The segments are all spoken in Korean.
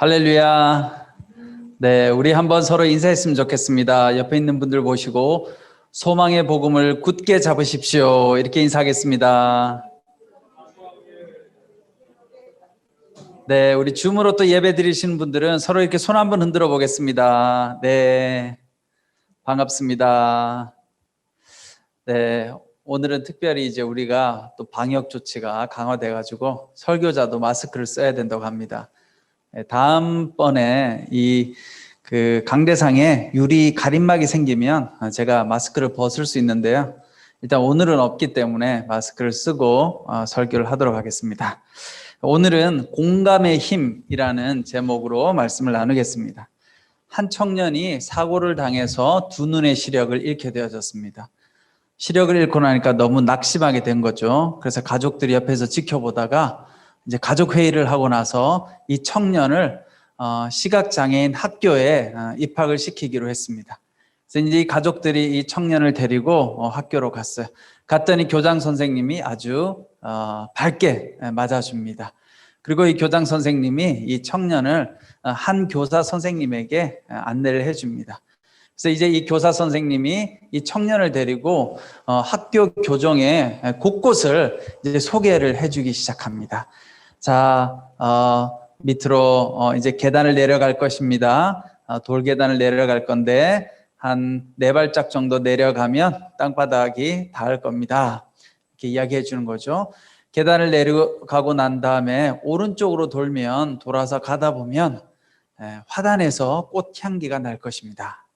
할렐루야. 네, 우리 한번 서로 인사했으면 좋겠습니다. 옆에 있는 분들 보시고 소망의 복음을 굳게 잡으십시오. 이렇게 인사하겠습니다. 네, 우리 줌으로 또 예배 드리시는 분들은 서로 이렇게 손 한번 흔들어 보겠습니다. 네, 반갑습니다. 네, 오늘은 특별히 이제 우리가 또 방역 조치가 강화돼 가지고 설교자도 마스크를 써야 된다고 합니다. 네, 다음번에 이 그 강대상에 유리 가림막이 생기면 제가 마스크를 벗을 수 있는데요. 일단 오늘은 없기 때문에 마스크를 쓰고 어, 설교를 하도록 하겠습니다. 오늘은 공감의 힘이라는 제목으로 말씀을 나누겠습니다. 한 청년이 사고를 당해서 두 눈의 시력을 잃게 되어졌습니다. 시력을 잃고 나니까 너무 낙심하게 된 거죠. 그래서 가족들이 옆에서 지켜보다가 이제 가족 회의를 하고 나서 이 청년을 어, 시각장애인 학교에 어, 입학을 시키기로 했습니다. 그래서 이제 이 가족들이 이 청년을 데리고 어, 학교로 갔어요. 갔더니 교장 선생님이 아주 어, 밝게 맞아줍니다. 그리고 이 교장 선생님이 이 청년을 어, 한 교사 선생님에게 어, 안내를 해줍니다. 그래서 이제 이 교사 선생님이 이 청년을 데리고 어, 학교 교정의 곳곳을 이제 소개를 해주기 시작합니다. 자, 어, 밑으로 어, 이제 계단을 내려갈 것입니다. 어, 돌 계단을 내려갈 건데 한 네 발짝 정도 내려가면 땅바닥이 닿을 겁니다. 이렇게 이야기해 주는 거죠. 계단을 내려가고 난 다음에 오른쪽으로 돌면 돌아서 가다 보면 에, 화단에서 꽃 향기가 날 것입니다.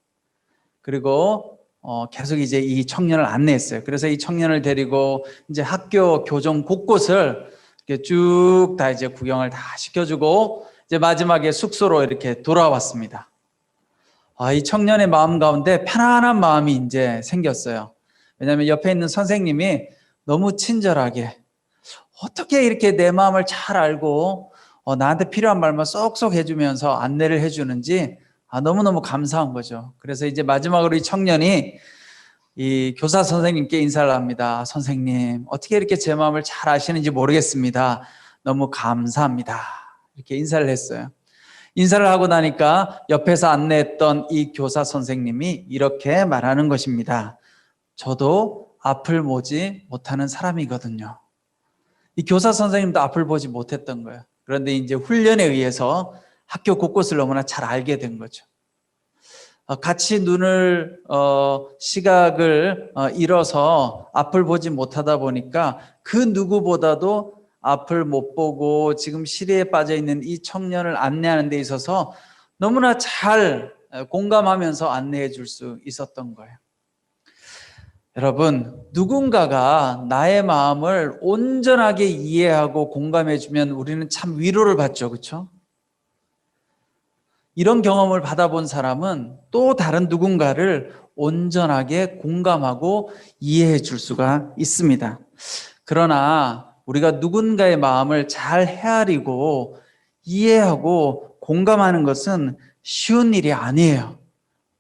그리고 어, 계속 이제 이 청년을 안내했어요. 그래서 이 청년을 데리고 이제 학교 교정 곳곳을 쭉 다 이제 구경을 다 시켜주고 이제 마지막에 숙소로 이렇게 돌아왔습니다. 아, 이 청년의 마음 가운데 편안한 마음이 이제 생겼어요. 왜냐하면 옆에 있는 선생님이 너무 친절하게 어떻게 이렇게 내 마음을 잘 알고 어, 나한테 필요한 말만 쏙쏙 해주면서 안내를 해주는지 아, 너무너무 감사한 거죠. 그래서 이제 마지막으로 이 청년이 이 교사 선생님께 인사를 합니다. 선생님, 어떻게 이렇게 제 마음을 잘 아시는지 모르겠습니다. 너무 감사합니다. 이렇게 인사를 했어요. 인사를 하고 나니까 옆에서 안내했던 이 교사 선생님이 이렇게 말하는 것입니다. 저도 앞을 보지 못하는 사람이거든요. 이 교사 선생님도 앞을 보지 못했던 거예요. 그런데 이제 훈련에 의해서 학교 곳곳을 너무나 잘 알게 된 거죠. 어, 같이 눈을 어, 시각을 어, 잃어서 앞을 보지 못하다 보니까 그 누구보다도 앞을 못 보고 지금 시리에 빠져 있는 이 청년을 안내하는 데 있어서 너무나 잘 공감하면서 안내해 줄 수 있었던 거예요. 여러분, 누군가가 나의 마음을 온전하게 이해하고 공감해 주면 우리는 참 위로를 받죠. 그렇죠? 이런 경험을 받아본 사람은 또 다른 누군가를 온전하게 공감하고 이해해 줄 수가 있습니다. 그러나 우리가 누군가의 마음을 잘 헤아리고 이해하고 공감하는 것은 쉬운 일이 아니에요.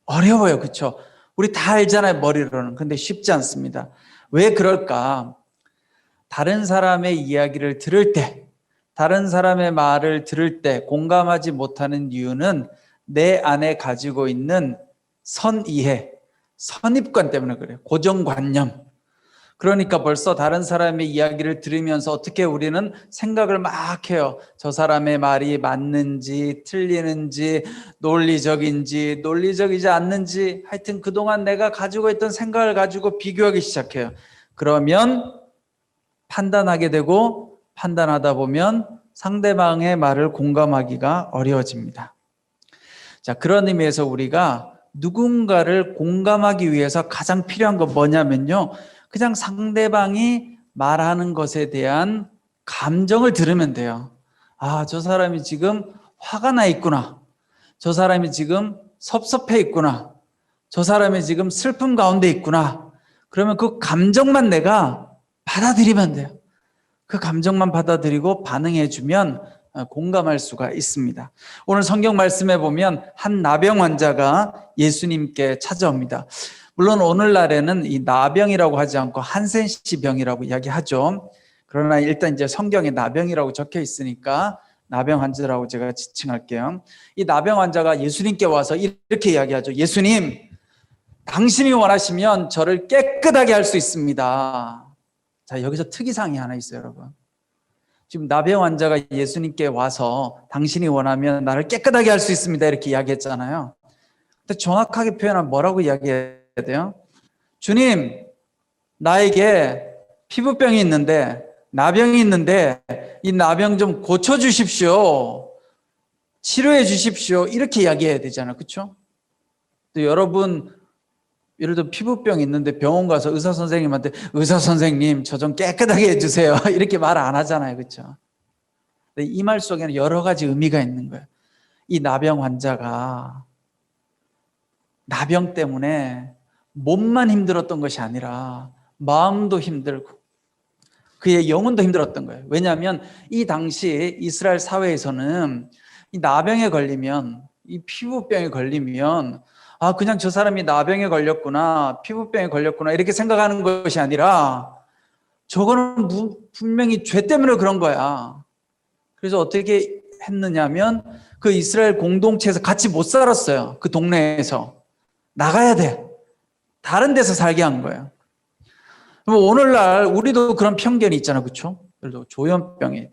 어려워요. 그렇죠? 우리 다 알잖아요. 머리로는. 근데 쉽지 않습니다. 왜 그럴까? 다른 사람의 이야기를 들을 때 다른 사람의 말을 들을 때 공감하지 못하는 이유는 내 안에 가지고 있는 선이해, 선입관 때문에 그래요. 고정관념. 그러니까 벌써 다른 사람의 이야기를 들으면서 어떻게 우리는 생각을 막 해요. 저 사람의 말이 맞는지, 틀리는지, 논리적인지, 논리적이지 않는지, 하여튼 그동안 내가 가지고 있던 생각을 가지고 비교하기 시작해요. 그러면 판단하게 되고 판단하다 보면 상대방의 말을 공감하기가 어려워집니다. 자, 그런 의미에서 우리가 누군가를 공감하기 위해서 가장 필요한 건 뭐냐면요. 그냥 상대방이 말하는 것에 대한 감정을 들으면 돼요. 아, 저 사람이 지금 화가 나 있구나. 저 사람이 지금 섭섭해 있구나. 저 사람이 지금 슬픔 가운데 있구나. 그러면 그 감정만 내가 받아들이면 돼요. 그 감정만 받아들이고 반응해주면 공감할 수가 있습니다. 오늘 성경 말씀에 보면 한 나병 환자가 예수님께 찾아옵니다. 물론 오늘날에는 이 나병이라고 하지 않고 한센시 병이라고 이야기하죠. 그러나 일단 이제 성경에 나병이라고 적혀 있으니까 나병 환자라고 제가 지칭할게요. 이 나병 환자가 예수님께 와서 이렇게 이야기하죠. 예수님, 당신이 원하시면 저를 깨끗하게 할 수 있습니다. 자, 여기서 특이사항이 하나 있어요, 여러분. 지금 나병 환자가 예수님께 와서 당신이 원하면 나를 깨끗하게 할 수 있습니다. 이렇게 이야기했잖아요. 근데 정확하게 표현하면 뭐라고 이야기해야 돼요? 주님, 나에게 피부병이 있는데, 나병이 있는데, 이 나병 좀 고쳐 주십시오. 치료해 주십시오. 이렇게 이야기해야 되잖아요. 그렇죠? 또 여러분 예를 들어 피부병 있는데 병원 가서 의사 선생님한테 의사 선생님 저 좀 깨끗하게 해주세요 이렇게 말 안 하잖아요, 그렇죠? 이 말 속에는 여러 가지 의미가 있는 거예요. 이 나병 환자가 나병 때문에 몸만 힘들었던 것이 아니라 마음도 힘들고 그의 영혼도 힘들었던 거예요. 왜냐하면 이 당시 이스라엘 사회에서는 이 나병에 걸리면 이 피부병에 걸리면 아 그냥 저 사람이 나병에 걸렸구나 피부병에 걸렸구나 이렇게 생각하는 것이 아니라 저거는 무- 분명히 죄 때문에 그런 거야. 그래서 어떻게 했느냐면 그 이스라엘 공동체에서 같이 못 살았어요. 그 동네에서 나가야 돼. 다른 데서 살게 한 거예요. 오늘날 우리도 그런 편견이 있잖아, 그렇죠? 예를 들어 조현병이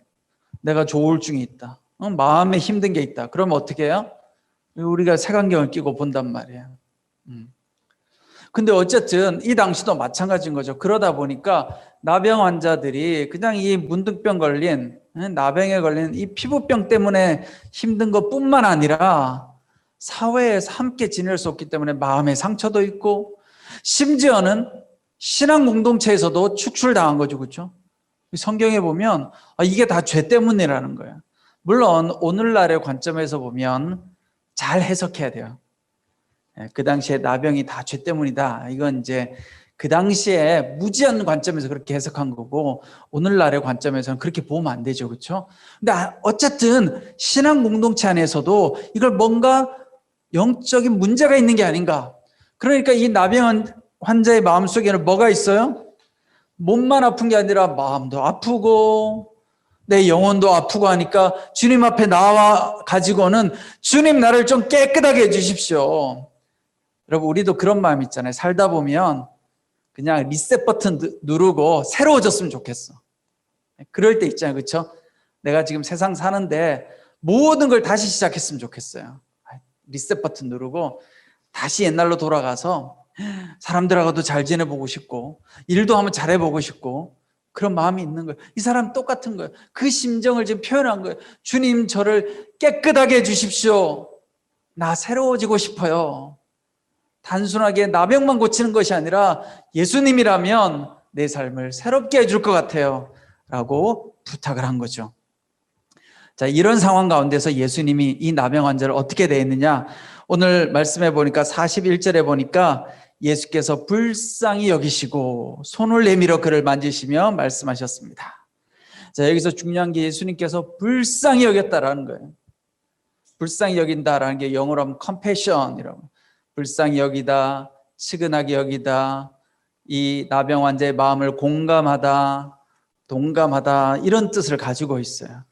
내가 조울증이 있다. 어, 마음에 힘든 게 있다. 그러면 어떻게 해요? 우리가 색안경을 끼고 본단 말이에요. 음. 근데 어쨌든 이 당시도 마찬가지인 거죠. 그러다 보니까 나병 환자들이 그냥 이 문득병 걸린 응, 나병에 걸린 이 피부병 때문에 힘든 것뿐만 아니라 사회에서 함께 지낼 수 없기 때문에 마음의 상처도 있고 심지어는 신앙 공동체에서도 축출당한 거죠. 그렇죠? 성경에 보면 아, 이게 다 죄 때문이라는 거예요. 물론 오늘날의 관점에서 보면 잘 해석해야 돼요. 예, 그 당시에 나병이 다 죄 때문이다. 이건 이제 그 당시에 무지한 관점에서 그렇게 해석한 거고 오늘날의 관점에서는 그렇게 보면 안 되죠. 그렇죠? 근데 아, 어쨌든 신앙 공동체 안에서도 이걸 뭔가 영적인 문제가 있는 게 아닌가. 그러니까 이 나병 환자의 마음속에는 뭐가 있어요? 몸만 아픈 게 아니라 마음도 아프고 내 영혼도 아프고 하니까 주님 앞에 나와 가지고는 주님 나를 좀 깨끗하게 해주십시오. 여러분 우리도 그런 마음 있잖아요. 살다 보면 그냥 리셋 버튼 누- 누르고 새로워졌으면 좋겠어. 그럴 때 있잖아요, 그렇죠? 내가 지금 세상 사는데 모든 걸 다시 시작했으면 좋겠어요. 리셋 버튼 누르고 다시 옛날로 돌아가서 사람들하고도 잘 지내보고 싶고 일도 한번 잘해보고 싶고 그런 마음이 있는 거예요. 이 사람 똑같은 거예요. 그 심정을 지금 표현한 거예요. 주님 저를 깨끗하게 해주십시오. 나 새로워지고 싶어요. 단순하게 나병만 고치는 것이 아니라 예수님이라면 내 삶을 새롭게 해줄 것 같아요. 라고 부탁을 한 거죠. 자, 이런 상황 가운데서 예수님이 이 나병 환자를 어떻게 대했느냐? 오늘 말씀해 보니까 41절에 보니까 예수께서 불쌍히 여기시고 손을 내밀어 그를 만지시며 말씀하셨습니다. 자, 여기서 중요한 게 예수님께서 불쌍히 여겼다라는 거예요. 불쌍히 여긴다라는 게 영어로 하면 compassion이라고. 불쌍히 여기다, 측은하게 여기다, 이 나병 환자의 마음을 공감하다, 동감하다 이런 뜻을 가지고 있어요.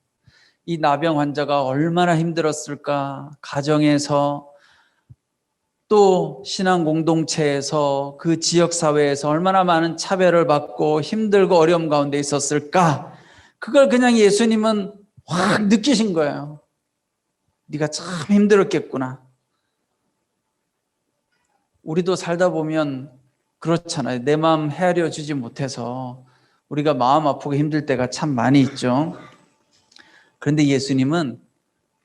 이 나병 환자가 얼마나 힘들었을까? 가정에서 또 신앙 공동체에서 그 지역 사회에서 얼마나 많은 차별을 받고 힘들고 어려움 가운데 있었을까? 그걸 그냥 예수님은 확 느끼신 거예요. 네가 참 힘들었겠구나. 우리도 살다 보면 그렇잖아요. 내 마음 헤아려 주지 못해서 우리가 마음 아프고 힘들 때가 참 많이 있죠. 그런데 예수님은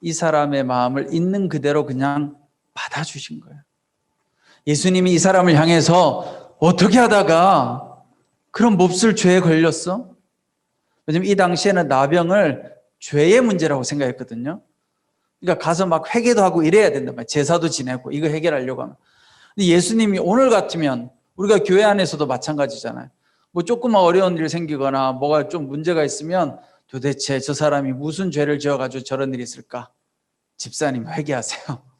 이 사람의 마음을 있는 그대로 그냥 받아주신 거예요. 예수님이 이 사람을 향해서 어떻게 하다가 그런 몹쓸 죄에 걸렸어? 왜냐면 이 당시에는 나병을 죄의 문제라고 생각했거든요. 그러니까 가서 막 회개도 하고 이래야 말이에요. 제사도 지내고 이거 해결하려고 하면. 근데 예수님이 오늘 같으면 우리가 교회 안에서도 마찬가지잖아요. 뭐 조금만 어려운 일 생기거나 뭐가 좀 문제가 있으면 도대체 저 사람이 무슨 죄를 지어가지고 저런 일이 있을까? 집사님 회개하세요.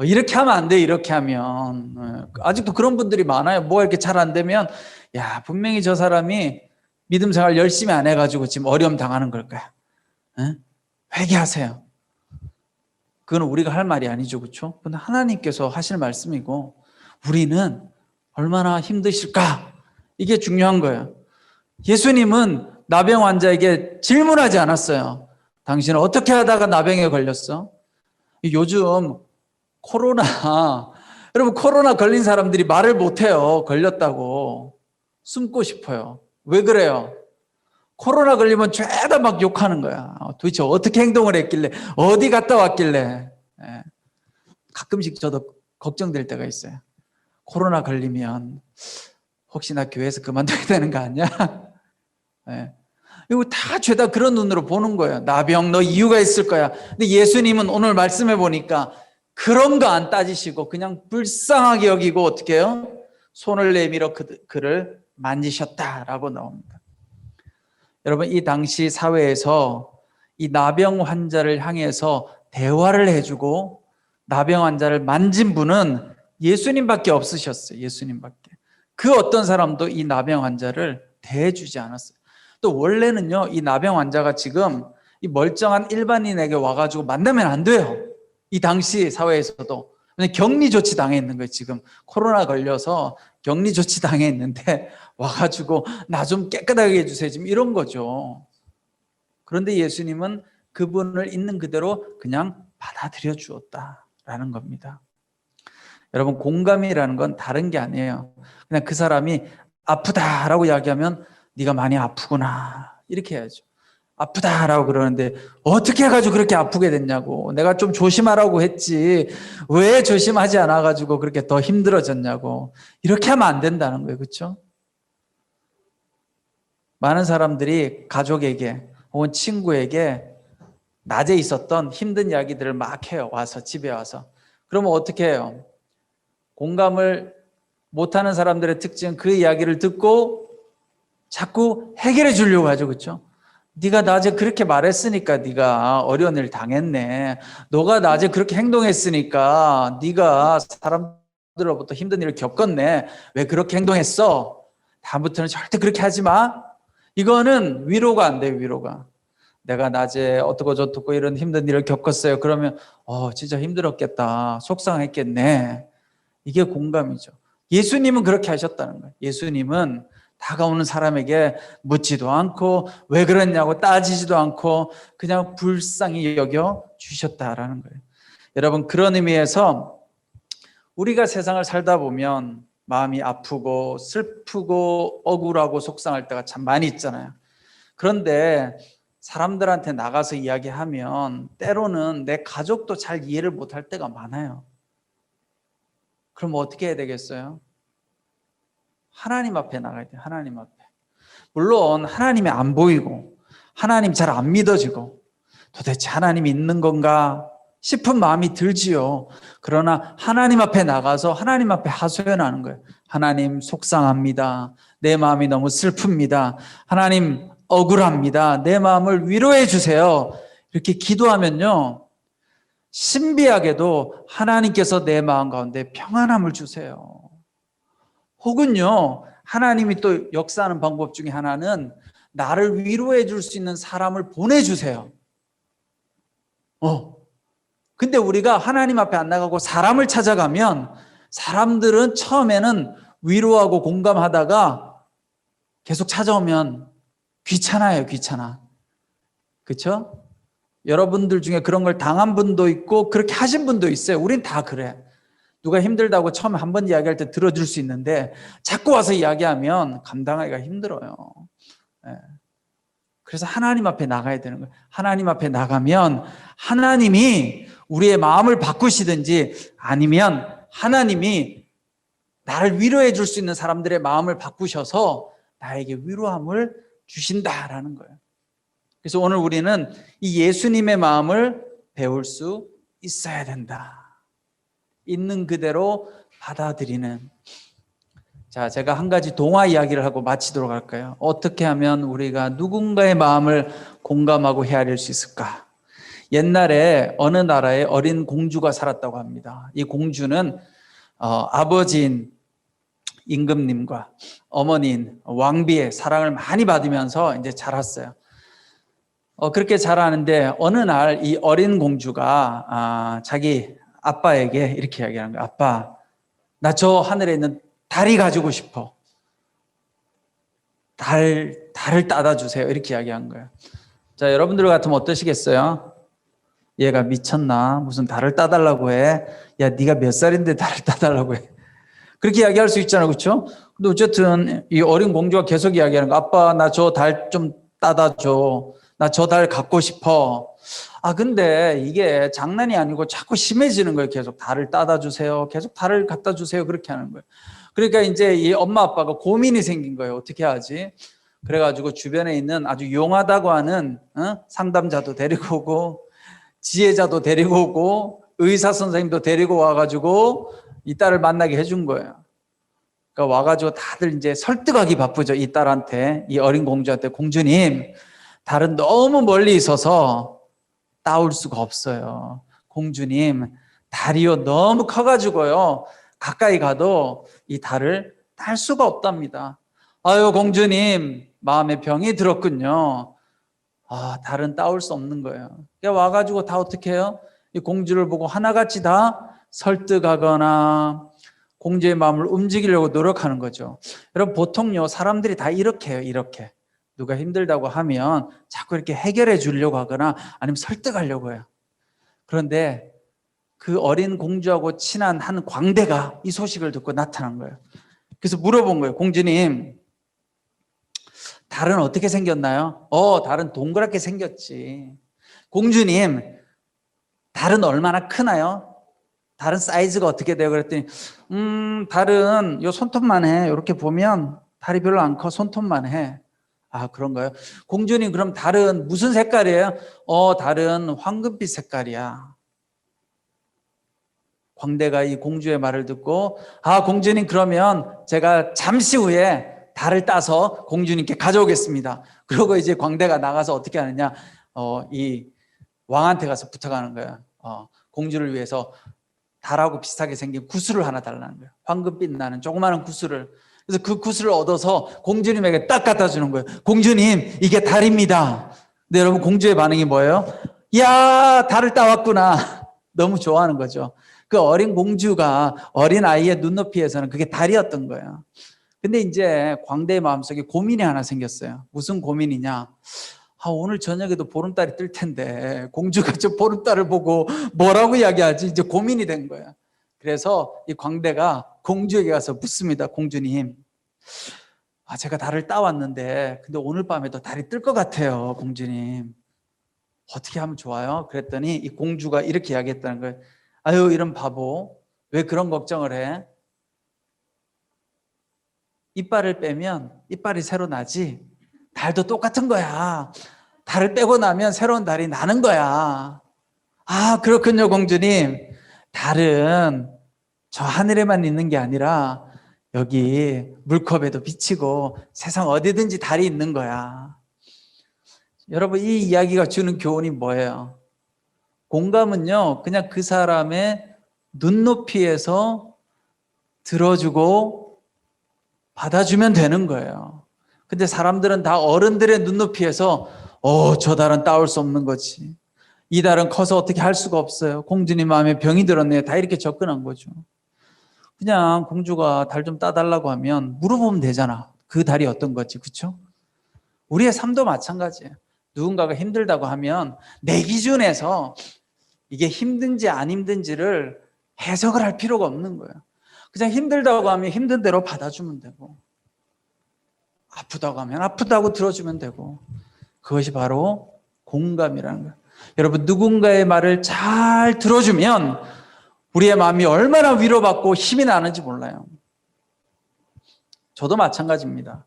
어, 이렇게 하면 안 돼, 이렇게 하면. 어, 아직도 그런 분들이 많아요. 뭐가 이렇게 잘 안 되면, 야, 분명히 저 사람이 믿음 생활 열심히 안 해가지고 지금 어려움 당하는 걸 거야. 예? 회개하세요. 그건 우리가 할 말이 아니죠, 그렇죠? 근데 하나님께서 하실 말씀이고 우리는 얼마나 힘드실까? 이게 중요한 거예요. 예수님은 나병 환자에게 질문하지 않았어요. 당신은 어떻게 하다가 나병에 걸렸어? 요즘 코로나 여러분 코로나 걸린 사람들이 말을 못해요. 걸렸다고 숨고 싶어요. 왜 그래요? 코로나 걸리면 죄다 막 욕하는 거야. 도대체 어떻게 행동을 했길래 어디 갔다 왔길래 예. 가끔씩 저도 걱정될 때가 있어요. 코로나 걸리면 혹시나 교회에서 그만둬야 되는 거 아니야? 예. 이거 다 죄다 그런 눈으로 보는 거예요. 나병 너 이유가 있을 거야. 근데 예수님은 오늘 말씀해 보니까 그런 거 안 따지시고 그냥 불쌍하게 여기고 어떻게 해요? 손을 내밀어 그, 그를 만지셨다라고 나옵니다. 여러분 이 당시 사회에서 이 나병 환자를 향해서 대화를 해주고 나병 환자를 만진 분은 예수님밖에 없으셨어요. 예수님밖에. 그 어떤 사람도 이 나병 환자를 대해주지 않았어요. 또 원래는요, 이 나병 환자가 지금 이 멀쩡한 일반인에게 와가지고 만나면 안 돼요. 이 당시 사회에서도. 격리 조치 당해 있는 거예요, 지금. 코로나 걸려서 격리 조치 당해 있는데 와가지고 나 좀 깨끗하게 해주세요. 지금 이런 거죠. 그런데 예수님은 그분을 있는 그대로 그냥 받아들여 주었다라는 겁니다. 여러분, 공감이라는 건 다른 게 아니에요. 그냥 그 사람이 아프다라고 이야기하면 네가 많이 아프구나 이렇게 해야죠. 아프다라고 그러는데 어떻게 해가지고 그렇게 아프게 됐냐고 내가 좀 조심하라고 했지 왜 조심하지 않아가지고 그렇게 더 힘들어졌냐고 이렇게 하면 안 된다는 거예요 그렇죠? 많은 사람들이 가족에게 혹은 친구에게 낮에 있었던 힘든 이야기들을 막 해요 와서 집에 와서 그러면 어떻게 해요? 공감을 못하는 사람들의 특징은 그 이야기를 듣고 자꾸 해결해 주려고 하죠. 그렇죠? 네가 낮에 그렇게 말했으니까 네가 어려운 일 당했네. 너가 낮에 그렇게 행동했으니까 네가 사람들로부터 힘든 일을 겪었네. 왜 그렇게 행동했어? 다음부터는 절대 그렇게 하지 마. 이거는 위로가 안 돼요, 위로가. 내가 낮에 어떻고 저떻고 이런 힘든 일을 겪었어요. 그러면 어, 진짜 힘들었겠다. 속상했겠네. 이게 공감이죠. 예수님은 그렇게 하셨다는 거예요. 예수님은 다가오는 사람에게 묻지도 않고 왜 그랬냐고 따지지도 않고 그냥 불쌍히 여겨 주셨다라는 거예요. 여러분 그런 의미에서 우리가 세상을 살다 보면 마음이 아프고 슬프고 억울하고 속상할 때가 참 많이 있잖아요. 그런데 사람들한테 나가서 이야기하면 때로는 내 가족도 잘 이해를 못할 때가 많아요. 그럼 어떻게 해야 되겠어요? 하나님 앞에 나가야 돼요. 하나님 앞에. 물론 하나님이 안 보이고 하나님 잘 안 믿어지고 도대체 하나님이 있는 건가 싶은 마음이 들지요. 그러나 하나님 앞에 나가서 하나님 앞에 하소연하는 거예요. 하나님 속상합니다. 내 마음이 너무 슬픕니다. 하나님 억울합니다. 내 마음을 위로해 주세요. 이렇게 기도하면요. 신비하게도 하나님께서 내 마음 가운데 평안함을 주세요. 혹은요, 하나님이 또 역사하는 방법 중에 하나는 나를 위로해 줄 수 있는 사람을 보내주세요. 어. 근데 우리가 하나님 앞에 안 나가고 사람을 찾아가면 사람들은 처음에는 위로하고 공감하다가 계속 찾아오면 귀찮아요, 귀찮아. 그쵸? 여러분들 중에 그런 걸 당한 분도 있고 그렇게 하신 분도 있어요. 우린 다 그래. 누가 힘들다고 처음에 한번 이야기할 때 들어줄 수 있는데 자꾸 와서 이야기하면 감당하기가 힘들어요. 예. 그래서 하나님 앞에 나가야 되는 거예요. 하나님 앞에 나가면 하나님이 우리의 마음을 바꾸시든지 아니면 하나님이 나를 위로해 줄 수 있는 사람들의 마음을 바꾸셔서 나에게 위로함을 주신다라는 거예요. 그래서 오늘 우리는 이 예수님의 마음을 배울 수 있어야 된다. 있는 그대로 받아들이는 자, 제가 한 가지 동화 이야기를 하고 마치도록 할까요? 어떻게 하면 우리가 누군가의 마음을 공감하고 헤아릴 수 있을까? 옛날에 어느 나라에 어린 공주가 살았다고 합니다. 이 공주는 어, 아버지인 임금님과 어머니인 왕비의 사랑을 많이 받으면서 이제 자랐어요. 어, 그렇게 잘하는데 어느 날 이 어린 공주가 아, 자기 아빠에게 이렇게 이야기하는 거야. 아빠, 나 저 하늘에 있는 달이 가지고 싶어. 달, 달을 따다 주세요. 이렇게 이야기한 거예요. 자, 여러분들 같으면 어떠시겠어요? 얘가 미쳤나? 무슨 달을 따달라고 해? 야, 네가 몇 살인데 달을 따달라고 해? 그렇게 이야기할 수 있잖아, 그렇죠? 근데 어쨌든 이 어린 공주가 계속 이야기하는 거. 아빠, 나 저 달 좀 따다 줘. 나 저 달 갖고 싶어. 아, 근데 이게 장난이 아니고 자꾸 심해지는 거예요. 계속 달을 따다 주세요. 계속 달을 갖다 주세요. 그렇게 하는 거예요. 그러니까 이제 이 엄마 아빠가 고민이 생긴 거예요. 어떻게 하지? 그래가지고 주변에 있는 아주 용하다고 하는 어? 상담자도 데리고 오고 지혜자도 데리고 오고 의사 선생님도 데리고 와가지고 이 딸을 만나게 해준 거예요. 그러니까 와가지고 다들 이제 설득하기 바쁘죠. 이 딸한테 이 어린 공주한테 공주님 달은 너무 멀리 있어서 따올 수가 없어요. 공주님 달이요 너무 커가지고요 가까이 가도 이 달을 딸 수가 없답니다. 아유 공주님 마음에 병이 들었군요. 아 달은 따올 수 없는 거예요. 와가지고 다 어떻게 해요? 이 공주를 보고 하나같이 다 설득하거나 공주의 마음을 움직이려고 노력하는 거죠. 여러분 보통요 사람들이 다 이렇게 해요. 이렇게 누가 힘들다고 하면 자꾸 이렇게 해결해 주려고 하거나 아니면 설득하려고 해요. 그런데 그 어린 공주하고 친한 한 광대가 이 소식을 듣고 나타난 거예요. 그래서 물어본 거예요. 공주님, 달은 어떻게 생겼나요? 어, 달은 동그랗게 생겼지. 공주님, 달은 얼마나 크나요? 달은 사이즈가 어떻게 돼요? 그랬더니, 음, 달은 요 손톱만 해. 이렇게 보면 달이 별로 안 커. 손톱만 해. 아, 그런가요? 공주님, 그럼 달은 무슨 색깔이에요? 어, 달은 황금빛 색깔이야. 광대가 이 공주의 말을 듣고 아 공주님 그러면 제가 잠시 후에 달을 따서 공주님께 가져오겠습니다. 그러고 이제 광대가 나가서 어떻게 하느냐 어, 이 왕한테 가서 부탁하는 거야. 어, 공주를 위해서 달하고 비슷하게 생긴 구슬을 하나 달라는 거예요. 황금빛 나는 조그마한 구슬을 그래서 그 구슬을 얻어서 공주님에게 딱 갖다 주는 거예요. 공주님 이게 달입니다. 근데 여러분 공주의 반응이 뭐예요? 야 달을 따왔구나. 너무 좋아하는 거죠. 그 어린 공주가 어린 아이의 눈높이에서는 그게 달이었던 거예요. 근데 이제 광대의 마음속에 고민이 하나 생겼어요. 무슨 고민이냐? 아, 오늘 저녁에도 보름달이 뜰 텐데 공주가 저 보름달을 보고 뭐라고 이야기하지? 이제 고민이 된 거예요. 그래서 이 광대가 공주에게 가서 묻습니다. 공주님. 아, 제가 달을 따왔는데 근데 오늘 밤에도 달이 뜰 것 같아요. 공주님. 어떻게 하면 좋아요? 그랬더니 이 공주가 이렇게 이야기했다는 거예요. 아유, 이런 바보. 왜 그런 걱정을 해? 이빨을 빼면 이빨이 새로 나지. 달도 똑같은 거야. 달을 빼고 나면 새로운 달이 나는 거야. 아, 그렇군요, 공주님. 달은 저 하늘에만 있는 게 아니라 여기 물컵에도 비치고 세상 어디든지 달이 있는 거야. 여러분, 이 이야기가 주는 교훈이 뭐예요? 공감은요, 그냥 그 사람의 눈높이에서 들어주고 받아주면 되는 거예요. 근데 사람들은 다 어른들의 눈높이에서, 어, 저 달은 따올 수 없는 거지. 이 달은 커서 어떻게 할 수가 없어요. 공주님 마음에 병이 들었네요. 다 이렇게 접근한 거죠. 그냥 공주가 달 좀 따달라고 하면 물어보면 되잖아. 그 달이 어떤 거지, 그쵸? 우리의 삶도 마찬가지예요. 누군가가 힘들다고 하면 내 기준에서 이게 힘든지 안 힘든지를 해석을 할 필요가 없는 거예요. 그냥 힘들다고 하면 힘든 대로 받아주면 되고, 아프다고 하면 아프다고 들어주면 되고, 그것이 바로 공감이라는 거예요. 여러분, 누군가의 말을 잘 들어주면 우리의 마음이 얼마나 위로받고 힘이 나는지 몰라요. 저도 마찬가지입니다.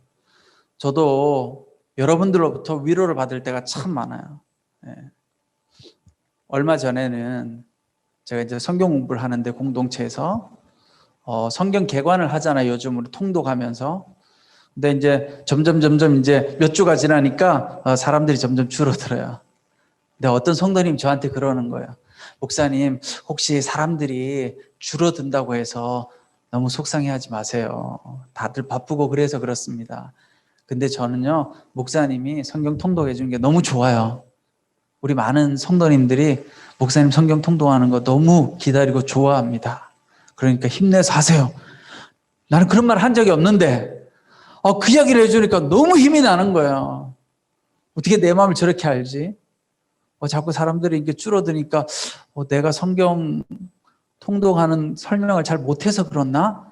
저도 여러분들로부터 위로를 받을 때가 참 많아요. 네. 얼마 전에는 제가 이제 성경 공부를 하는데 공동체에서 어, 성경 개관을 하잖아요. 요즘으로 통독하면서. 근데 이제 점점 점점 이제 몇 주가 지나니까 어, 사람들이 점점 줄어들어요. 근데 어떤 성도님 저한테 그러는 거예요. 목사님, 혹시 사람들이 줄어든다고 해서 너무 속상해하지 마세요. 다들 바쁘고 그래서 그렇습니다. 근데 저는요, 목사님이 성경 통독해 주는 게 너무 좋아요. 우리 많은 성도님들이 목사님 성경 통독하는 거 너무 기다리고 좋아합니다. 그러니까 힘내서 하세요. 나는 그런 말 한 적이 없는데 어, 그 이야기를 해주니까 너무 힘이 나는 거예요. 어떻게 내 마음을 저렇게 알지? 어, 자꾸 사람들이 이렇게 줄어드니까 어, 내가 성경 통독하는 설명을 잘 못해서 그렇나?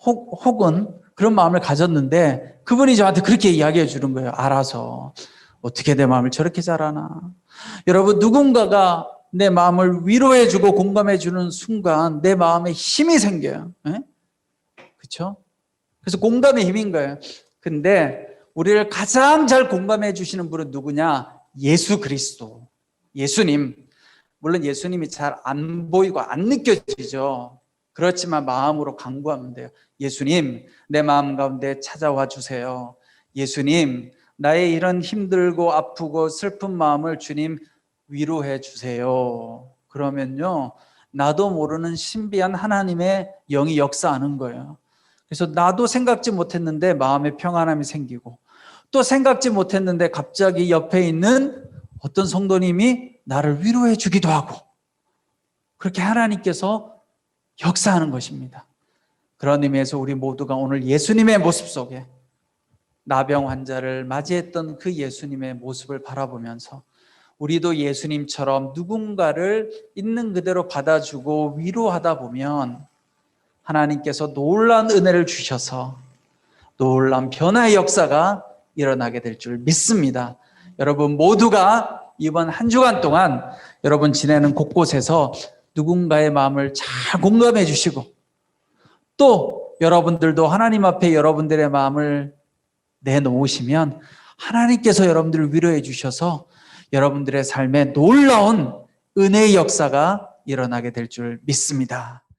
혹, 혹은 그런 마음을 가졌는데 그분이 저한테 그렇게 이야기해 주는 거예요. 알아서. 어떻게 내 마음을 저렇게 잘 아나? 여러분, 누군가가 내 마음을 위로해 주고 공감해 주는 순간 내 마음에 힘이 생겨요. 그렇죠? 그래서 공감의 힘인 거예요. 근데 우리를 가장 잘 공감해 주시는 분은 누구냐? 예수 그리스도. 예수님. 물론 예수님이 잘 안 보이고 안 느껴지죠. 그렇지만 마음으로 강구하면 돼요. 예수님, 내 마음 가운데 찾아와 주세요. 예수님, 나의 이런 힘들고 아프고 슬픈 마음을 주님 위로해 주세요. 그러면요, 나도 모르는 신비한 하나님의 영이 역사하는 거예요. 그래서 나도 생각지 못했는데 마음에 평안함이 생기고 또 생각지 못했는데 갑자기 옆에 있는 어떤 성도님이 나를 위로해 주기도 하고 그렇게 하나님께서 역사하는 것입니다. 그런 의미에서 우리 모두가 오늘 예수님의 모습 속에 나병 환자를 맞이했던 그 예수님의 모습을 바라보면서 우리도 예수님처럼 누군가를 있는 그대로 받아주고 위로하다 보면 하나님께서 놀라운 은혜를 주셔서 놀라운 변화의 역사가 일어나게 될 줄 믿습니다. 여러분 모두가 이번 한 주간 동안 여러분 지내는 곳곳에서 누군가의 마음을 잘 공감해 주시고 또 여러분들도 하나님 앞에 여러분들의 마음을 내놓으시면 하나님께서 여러분들을 위로해 주셔서 여러분들의 삶에 놀라운 은혜의 역사가 일어나게 될 줄 믿습니다.